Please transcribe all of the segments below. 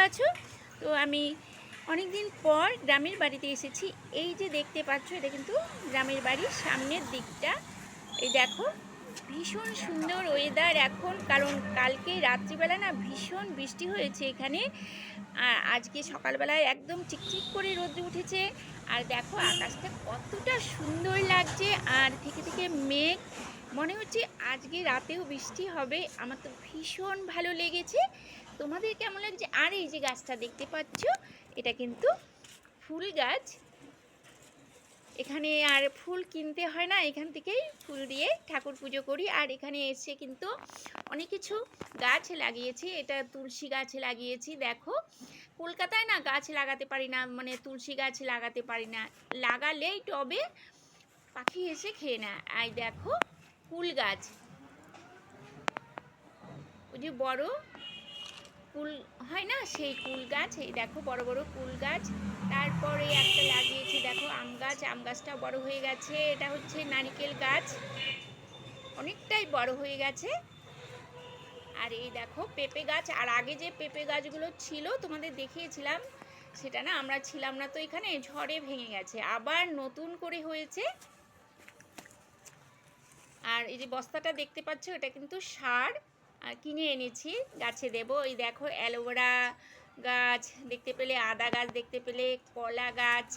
আছো? তো আমি অনেকদিন পর গ্রামের বাড়িতে এসেছি। এই যে দেখতে পাচ্ছ, এটা কিন্তু গ্রামের বাড়ির সামনের দিকটা। এই দেখো ভীষণ সুন্দর ওয়েদার এখন, কারণ কালকে রাত্রিবেলা না ভীষণ বৃষ্টি হয়েছে এখানে। আর আজকে সকালবেলায় একদম চিকচিক করে রোদ্র উঠেছে। আর দেখো, আকাশটা কতটা সুন্দর লাগছে। আর থেকে থেকে মেঘ, মনে হচ্ছে আজকে রাতেও বৃষ্টি হবে। আমার তো ভীষণ ভালো লেগেছে। তোমাদের কেমন লাগছে? আর এই যে গাছটা দেখতে পাচ্ছ, এটা কিন্তু ফুল গাছ। এখানে আর ফুল কিনতে হয় না, এখান থেকেই ফুল দিয়ে ঠাকুর পুজো করি। আর এখানে এসে কিন্তু অনেক কিছু গাছ লাগিয়েছি, এটা তুলসী গাছ লাগিয়েছি, দেখো। কলকাতায় না গাছ লাগাতে পারি না মানে তুলসী গাছ লাগাতে পারি না। লাগালেই টবে পাখি এসে খেয়ে না আর দেখো কুল গাছ। ওই যে বড় কুল হয় না, সেই কুল গাছ, এই দেখো বড় বড় কুল গাছ। তারপরে একটা লাগিয়েছি, দেখো আম গাছ, আম গাছটা বড় হয়ে গেছে। এটা হচ্ছে নারিকেল গাছ। অনেকটাই বড় হয়ে গেছে। আর এই দেখো পেঁপে গাছ, আর আগে যে পেঁপে গাছগুলো ছিল, তোমাদের দেখিয়েছিলাম, সেটা না আমরা ছিলাম না, তো এখানে ঝড়ে ভেঙে গেছে। আবার নতুন করে হয়েছে। আর এই যে বস্তাটা দেখতে পাচ্ছ, এটা কিন্তু সার, আর কিনে এনেছি, গাছে দেব। এই দেখো অ্যালোভেরা গাছ, দেখতে পেলে আদা গাছ, দেখতে পেলে কলা গাছ,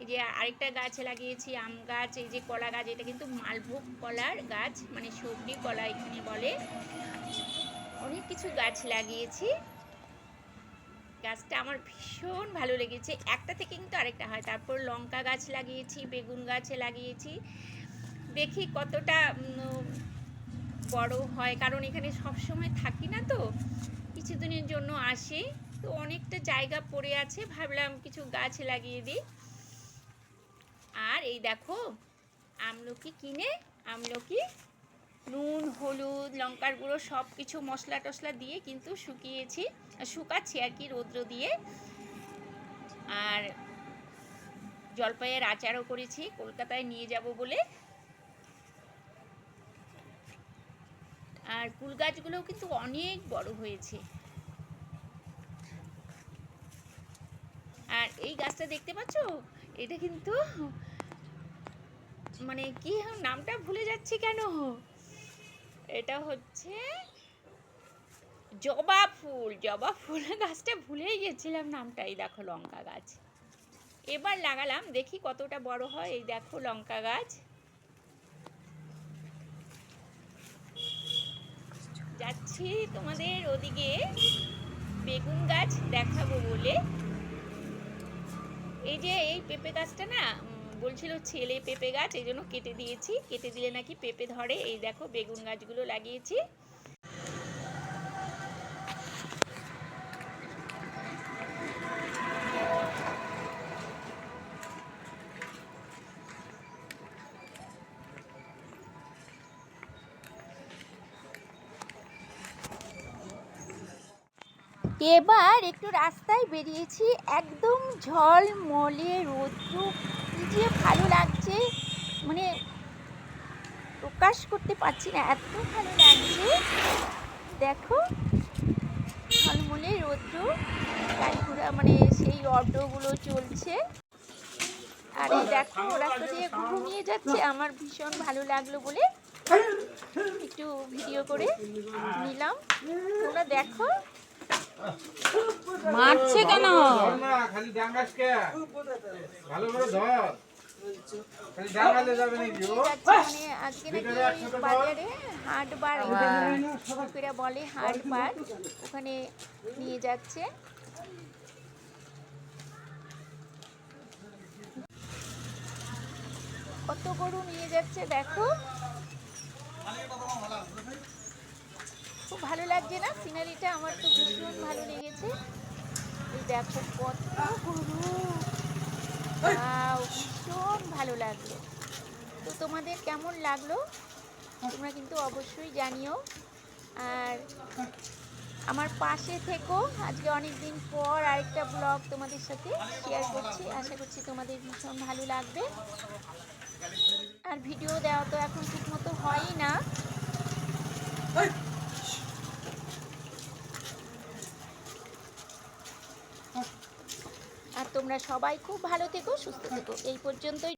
এই যে আরেকটা গাছ লাগিয়েছি, আম গাছ, এই যে কলা গাছ, এটা কিন্তু মালভোগ কলার গাছ মানে সবজি কলা এখানে বলে। অনেক কিছু গাছ লাগিয়েছি। গাছটা আমার ভীষণ ভালো লেগেছে। একটা থেকে কিন্তু আরেকটা হয়। তারপর লঙ্কা গাছ লাগিয়েছি, বেগুন গাছ লাগিয়েছি। দেখি কতটা বড় হয়। কারণ এখানে সব সময় থাকি না তো। কিছুদিনের জন্য আসি। তো অনেকটা জায়গা পড়ে আছে। ভাবলাম কিছু গাছ লাগিয়ে দিই। আর এই দেখো, আমলকি কিনে আমলকি, নুন, হলুদ, লঙ্কার গুঁড়ো সব কিছু মশলা টশলা দিয়ে কিন্তু শুকিয়েছি, শুকাচ্ছি আর কি রৌদ্র দিয়ে। আর জলপাইয়ের আচারও করেছি, কলকাতায় নিয়ে যাব বলে। আর কুল গাছগুলোও কিন্তু অনেক বড় হয়েছে আর এই গাছটা দেখতে পাচ্ছ? এটা কিন্তু মানে কি নামটা ভুলে যাচ্ছি কেন? এটা হচ্ছে জবা ফুল। জবা ফুল গাছটা ভুলেই গেছিলাম নামটা এই দেখো লঙ্কা গাছ। এবার লাগালাম। দেখি কতটা বড় হয়। এই দেখো লঙ্কা গাছ। যাচ্ছি তোমাদের ওদিকে। বেগুন গাছ দেখাবো বলে। এই যে এই পেঁপে গাছটা না বলছিল ছেলে পেঁপে গাছ, এই জন্য কেটে দিয়েছি। কেটে দিলে নাকি পেঁপে ধরে। এই দেখো বেগুন গাছগুলো লাগিয়েছি। এবার একটু রাস্তায় বেরিয়েছি, একদম ঝলমলে রৌদ্র যে ভালো লাগছে। মানে প্রকাশ করতে পারছি না, এত ভালো লাগছে। দেখো ঝলমলে রৌদ্র গাড়িঘোড়া মানে সেই অটোগুলো চলছে। আর দেখো রাস্তা দিয়ে ঘুমিয়ে যাচ্ছে, আমার ভীষণ ভালো লাগল বলে একটু ভিডিও করে নিলাম। তোমরা দেখো মারছে কেন? খালি ডাঙ্গাসকে। ভালো করে ধর। খালি ডাঙ্গালে যাবে নাকি ও? মানে আজকে নাকি বাজারে হাট বার লোকেরা বলে। হাট বার ওখানে নিয়ে যাচ্ছে কত গরু নিয়ে যাচ্ছে দেখো। খুব ভালো লাগছে না? সিনারিটা আমার তো ভীষণ ভালো লেগেছে। এই দেখো কত গরু ভীষণ ভালো লাগল। তো তোমাদের কেমন লাগল? তোমরা কিন্তু অবশ্যই জানিও। আর আমার পাশে থেকো। আজকে অনেক দিন পর আরেকটা ব্লগ তোমাদের সাথে শেয়ার করছি। আশা করছি তোমাদের ভীষণ ভালো লাগবে। আর ভিডিও দেওয়া তো এখন ঠিক মতো হয়ই না। তোমরা সবাই খুব ভালো থেকো সুস্থ থেকো। এই পর্যন্তই